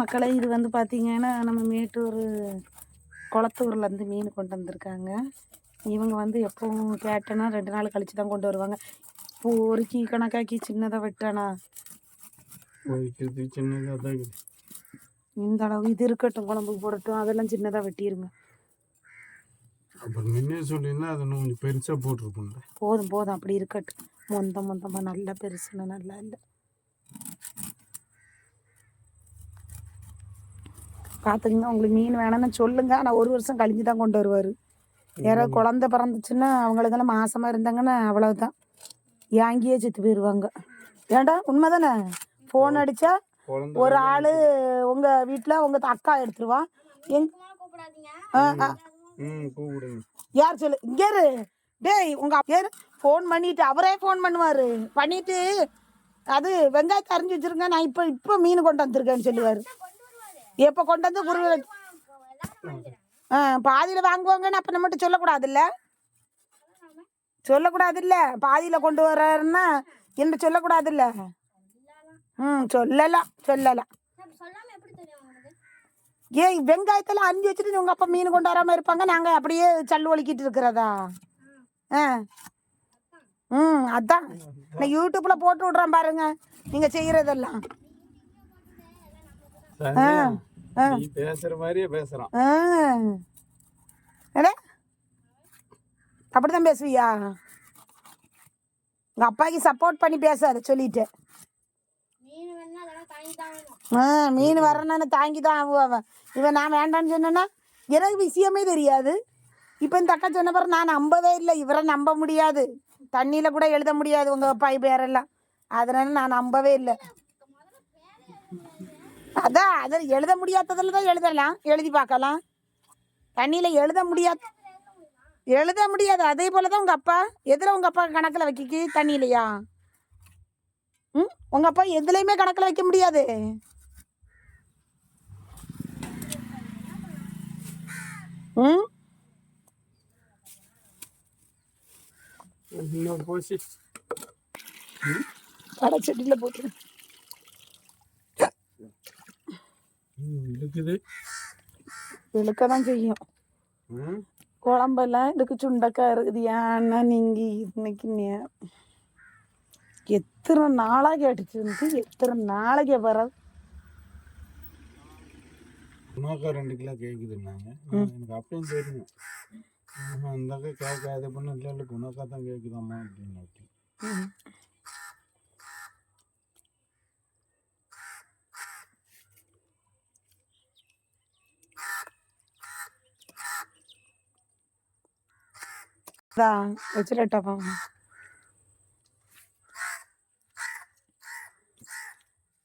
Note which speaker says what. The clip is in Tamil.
Speaker 1: மக்களே இது வந்து பார்த்தீங்கன்னா நம்ம மேட்டூர் குளத்தூர்லேருந்து மீன் கொண்டு வந்திருக்காங்க. இவங்க வந்து எப்பவும் கேட்டேன்னா ரெண்டு நாள் கழிச்சு தான் கொண்டு வருவாங்க. இப்போ ஒரு கீ கணக்காக்கி சின்னதாக வெட்டானா? இந்த அளவு இது இருக்கட்டும் குழம்புக்கு போடட்டும் அதெல்லாம் சின்னதாக வெட்டிடுங்க
Speaker 2: அப்புறம் முன்னே சொல்லியிருந்தா அதை கொஞ்சம் பெருசாக போட்டிருப்போம்ல.
Speaker 1: போதும் போதும். அப்படி இருக்கட்டும். மொந்த மொந்தமாக நல்லா பெருசுன்னு நல்லா இல்லை. பார்த்துங்க உங்களுக்கு மீன் வேணும்னு சொல்லுங்க. ஆனால் ஒரு வருஷம் கழிஞ்சு தான் கொண்டு வருவார். யாராவது குழந்த பிறந்துச்சுன்னா அவங்களுக்கெல்லாம் மாசமாக இருந்தாங்கன்னா அவ்வளவுதான். ஏங்கியே செத்து போயிடுவாங்க ஏன்டா உண்மை தானே ஃபோன் அடித்தா
Speaker 2: குழந்தை
Speaker 1: ஒரு ஆள் உங்கள் வீட்டில் உங்கள் அக்கா எடுத்துருவா. எங் யார் சொல்லு? இங்க இரு. டேய் உங்க பேர் ஃபோன் பண்ணிட்டு அவரே ஃபோன் பண்ணுவாரு. பண்ணிட்டு அது வெங்காயத்தை அரிஞ்சு வச்சிருங்க. நான் இப்போ இப்போ மீன் கொண்டு வந்திருக்கேன்னு சொல்லுவாரு. எப்போ கொண்டு வந்து குருவி வச்சு- ஆ பாதியில் வாங்குவாங்கன்னு அப்போ நம்மகிட்ட சொல்லக்கூடாதுல்ல? சொல்லக்கூடாதுல்ல? பாதியில் கொண்டு வர்றாருன்னா என்ன சொல்லக்கூடாதுல்ல? ம் சொல்லலாம் சொல்லலாம். ஏய் வெங்காயத்தெல்லாம் அரிஞ்சு வச்சுட்டு உங்க அப்பா மீன் கொண்டு வராம இருப்பாங்க. நாங்க அப்படியே சல்லு ஒலிக்கிட்டு இருக்கிறதா? ஆ. ம் அதான். நான் யூடியூப்ல போட்டு விட்றேன் பாருங்க. நீங்க செய்யறதெல்லாம்.
Speaker 2: சந்தியா, நீ பேசுற மாதிரியே பேசுறான்.
Speaker 1: அப்படிதான் பேசுவியா? உங்க அப்பாக்கு சப்போர்ட் பண்ணி பேசாத சொல்லிட்டேன் ஆ மீன் வரணும்னு தாங்கி தான் ஆகுவ அவன். இவன் நான் வேண்டான்னு சொன்னேன்னா எனக்கு விஷயமே தெரியாது. இப்போ இந்த அக்கா சொன்ன பிறகு நான் நம்பவே இல்லை. இவரை நம்ப முடியாது. தண்ணியில் கூட எழுத முடியாது உங்கள் அப்பா பேரெல்லாம். அதனால நான் நம்பவே இல்லை. அதான் அதை எழுத முடியாததில் தான் எழுதலாம். எழுதி பார்க்கலாம். தண்ணியில் எழுத முடியாது. எழுத முடியாது. அதே போல தான் உங்கள் அப்பா எதில் உங்கள் அப்பா கணக்கில் வைக்கி தண்ணியிலையா? ம்? உங்கள் அப்பா எதுலேயுமே கணக்கில் வைக்க முடியாது. ம்?
Speaker 2: போச்சு.
Speaker 1: கடை செடியில் போட்டு
Speaker 2: ம், இருக்குது
Speaker 1: இழுக்க தான் செய்யும் குழம்பெல்லாம் இதுக்கு சுண்டக்காய் இருக்குது. ஏன்னா நீங்கள் இன்னைக்கு நே- எத்தனை நாளாக கேட்டுச்சு இருந்து எத்தனை நாளைக்கு வர
Speaker 2: குணாக்கா ரெண்டு கிலோ கேட்குதுன்னாங்க எனக்கு அப்பயும் தெரியும் அக்கா கேட்காத பண்ண இல்லை இல்லை குணாக்கா தான் கேட்குதாம்மா அப்படின்னு
Speaker 1: தான் வச்சுலட்டாப்பா